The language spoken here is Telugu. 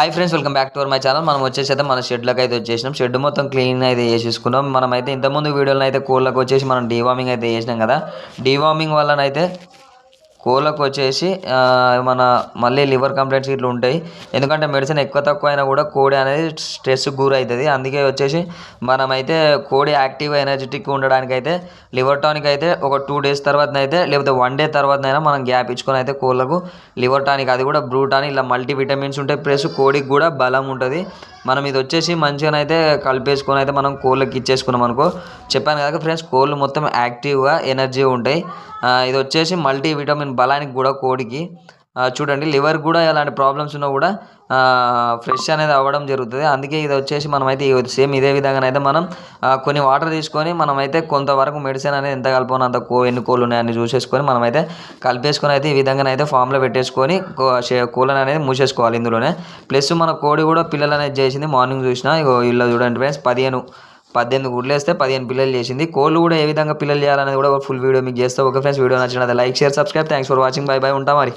Hi friends welcome back to our my channel మనం వచ్చేసైతే మన షెడ్లకు అయితే వచ్చేసినాం. షెడ్ మొత్తం క్లీన్ అయితే చేసేసుకున్నాం. మనం అయితే ఇంతకుముందు వీడియోలో అయితే కోళ్ళకు వచ్చేసి మనం డీవార్మింగ్ అయితే చేసినాం కదా. డీవార్మింగ్ వల్లనైతే కోళ్ళకు వచ్చేసి మన మళ్ళీ లివర్ కంప్లైంట్స్ ఇట్లా ఉంటాయి. ఎందుకంటే మెడిసిన్ ఎక్కువ తక్కువ అయినా కూడా కోడి అనేది స్ట్రెస్కి గురవుతుంది. అందుకే వచ్చేసి మనమైతే కోడి యాక్టివ్ ఎనర్జెటిక్ ఉండడానికైతే లివర్ టానిక్ అయితే ఒక టూ డేస్ తర్వాత అయితే లేకపోతే వన్ డే తర్వాతనైనా మనం గ్యాప్ ఇచ్చుకొని అయితే కోళ్ళకు లివర్ టానిక్ అది కూడా బ్రూ టానిక్ ఇలా మల్టీ విటమిన్స్ ఉంటాయి ప్లస్ కోడికి కూడా బలం ఉంటుంది. మనం ఇది వచ్చేసి మంచిగా అయితే కలిపేసుకొని అయితే మనం కోళ్ళకి ఇచ్చేసుకున్నాం అనుకో. చెప్పాను కదా ఫ్రెండ్స్ కోళ్ళు మొత్తం యాక్టివ్గా ఎనర్జీ ఉంటాయి. ఇది వచ్చేసి మల్టీ విటమిన్ బలానికి కూడా కోడికి. చూడండి లివర్ కూడా ఎలాంటి ప్రాబ్లమ్స్ ఉన్నా కూడా ఫ్రెష్ అనేది అవ్వడం జరుగుతుంది. అందుకే ఇది వచ్చేసి మనమైతే సేమ్ ఇదే విధంగా అయితే మనం కొన్ని వాటర్ తీసుకొని మనమైతే కొంతవరకు మెడిసిన్ అనేది ఎంత కలిపోను అంత కో ఎన్ని కోళ్ళు ఉన్నాయని చూసేసుకొని మనమైతే కలిపేసుకొని అయితే ఈ విధంగా అయితే ఫామ్లో పెట్టేసుకొని కో- కోళ్ళని అనేది మూసేసుకోవాలి ఇందులోనే. ప్లస్ మన కోడి కూడా పిల్లలు అనేది చేసింది మార్నింగ్ చూసిన ఇల్లు చూడండి ఫ్రెండ్స్ పదిహేను పద్దెనిమిది గుడ్లు వేస్తే పదిహేను పిల్లలు చేసింది. కోళ్ళు కూడా ఏ విధంగా పిల్లలు చేయాలనేది కూడా ఫుల్ వీడియో మీకు చేస్తే. ఓకే ఫ్రెండ్స్ వీడియో నచ్చినది like share subscribe thanks for watching bye bye ఉంటా మరి.